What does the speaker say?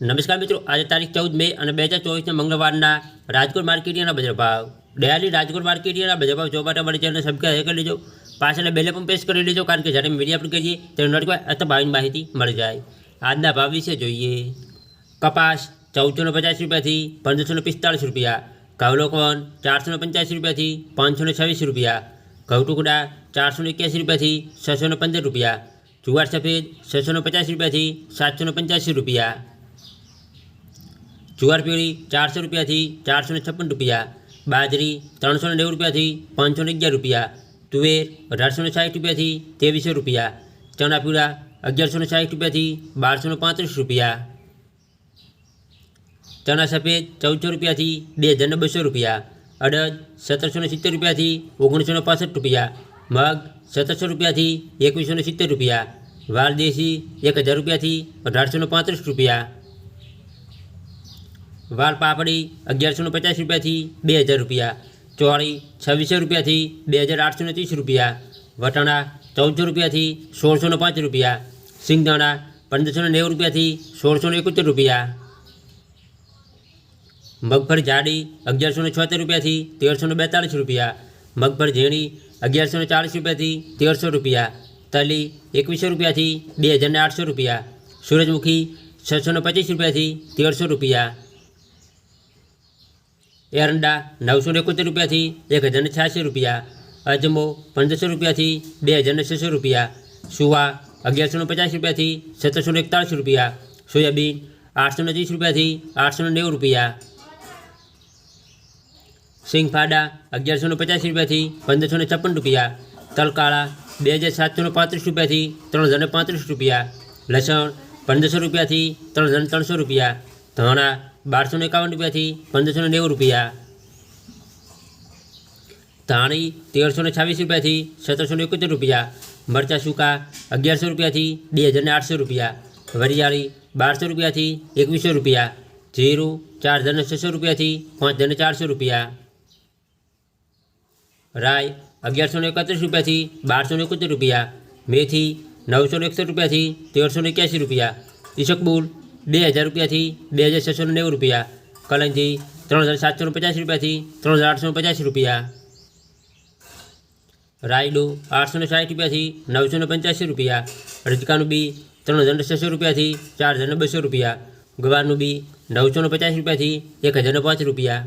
નમસ્કાર મિત્રો આજે તારીખ ચૌદ મે અને બે હજાર ચોવીસના મંગળવારના રાજકોટ માર્કેટિયાના બજાર ભાવ ડેલી રાજકોટ માર્કેટિયાના બજાર ભાવ જોવા માટે અમારી ચેનલ સબસ્ક્રાઈબ કરી લેજો પાછળ બેલે પણ પ્રેસ કરી લેજો કારણ કે જ્યારે મીડિયા પર કરીએ ત્યારે નોટિફાઈ અથવા ભાવની માહિતી મળી જાય આજના ભાવ વિશે જોઈએ કપાસ ચૌદસો ને પચાસ રૂપિયાથી પંદરસો ને પિસ્તાળીસ રૂપિયા ઘઉલોકોન ચારસો ને પંચ્યાસી રૂપિયાથી પાંચસો ને છવ્વીસ રૂપિયા ઘઉં ટુકડા ચારસો ને એક્યાસી રૂપિયાથી છસો ને પંદર રૂપિયા જુવાર સફેદ છસો ને પચાસ રૂપિયાથી સાતસો ને પંચ્યાસી રૂપિયા જુવાર પીળી ચારસો રૂપિયાથી ચારસો ને છપ્પન રૂપિયા બાજરી ત્રણસો ને નેવું રૂપિયાથી પાંચસો ને અગિયાર રૂપિયા તુવેર અઢારસો ને સાઠ રૂપિયાથી ત્રેવીસો રૂપિયા ચણા પીળા અગિયારસો ને સાઠ રૂપિયાથી બારસો ને પાંત્રીસ રૂપિયા ચણા સફેદ ચૌદસો રૂપિયાથી બે હજાર ને બસો રૂપિયા અડદ સત્તરસો ને સિત્તેર રૂપિયાથી ઓગણીસો ને પાસઠ રૂપિયા મગ સત્તરસો રૂપિયાથી એકવીસો ને સિત્તેર રૂપિયા વાલ દેશી એક હજાર રૂપિયાથી અઢારસો ને પાંત્રીસ રૂપિયા વાલ પાપડી અગિયારસો ને પચાસ રૂપિયાથી બે હજાર રૂપિયા ચોળી છવ્વીસો રૂપિયાથી બે હજાર આઠસો ને ત્રીસ રૂપિયા વટાણા ચૌદસો રૂપિયાથી સોળસો ને પાંચ રૂપિયા સિંગદાણા પંદરસો ને નેવું રૂપિયાથી સોળસો ને એકોતેર રૂપિયા મગફળી જાડી અગિયારસો ને છોતેર રૂપિયાથી તેરસો ને બેતાળીસ રૂપિયા મગફળી ઝીણી અગિયારસો ને ચાળીસ રૂપિયાથી તેરસો રૂપિયા તલી એકવીસો રૂપિયાથી બે હજાર ને આઠસો રૂપિયા સૂરજમુખી છસો ને પચીસ રૂપિયાથી તેરસો રૂપિયા એરંડા નવસો ને એકોતેર રૂપિયાથી એક હજાર ને છ્યાસી રૂપિયા અજમો પંદરસો રૂપિયાથી બે હજાર ને છસો રૂપિયા સુવા અગિયારસો ને પચાસ રૂપિયાથી સત્તરસો ને એકતાળીસ રૂપિયા સોયાબીન આઠસો ને ત્રીસ રૂપિયાથી આઠસો ને નેવું રૂપિયા સિંગફાડા અગિયારસો ને પચાસ રૂપિયાથી પંદરસો ને છપ્પન રૂપિયા તલકાળા બે હજાર સાતસો ને પાંત્રીસ રૂપિયાથી ત્રણ હજાર ને પાંત્રીસ રૂપિયા લસણ પંદરસો રૂપિયાથી ત્રણ હજાર ને ત્રણસો રૂપિયા ધાણા બારસો ને એકાવન રૂપિયાથી પંદરસો ને નેવું રૂપિયા ધાણી તેરસો ને છવ્વીસ રૂપિયાથી સત્તરસો ને એકોતેર રૂપિયા મરચાં સૂકા અગિયારસો રૂપિયાથી બે હજાર ને આઠસો રૂપિયા વરિયાળી બારસો રૂપિયાથી એકવીસો રૂપિયા જીરું ચાર હજાર ને છસો રૂપિયાથી પાંચ હજાર ને ચારસો રૂપિયા રાય અગિયારસો ને એકત્રીસ રૂપિયાથી બારસો ને એકોતેર રૂપિયા મેથી નવસો ને એકસઠ રૂપિયાથી તેરસો ને એક્યાસી રૂપિયા ઈસકબુલ બે હજાર રૂપિયાથી બે હજાર છસો નેવું રૂપિયા. કલંજી ત્રણ હજાર સાતસો ને પચાસ રૂપિયાથી ત્રણ હજાર આઠસો પચાસ રૂપિયા. રાયડું આઠસો ને સાઠ રૂપિયાથી નવસો ને પંચ્યાસી રૂપિયા. રજકાનું બી ત્રણ હજાર છસો રૂપિયાથી ચાર હજાર બસો રૂપિયા. ગવારનું બી નવસો ને પચાસ રૂપિયાથી એક હજાર પાંચ રૂપિયા.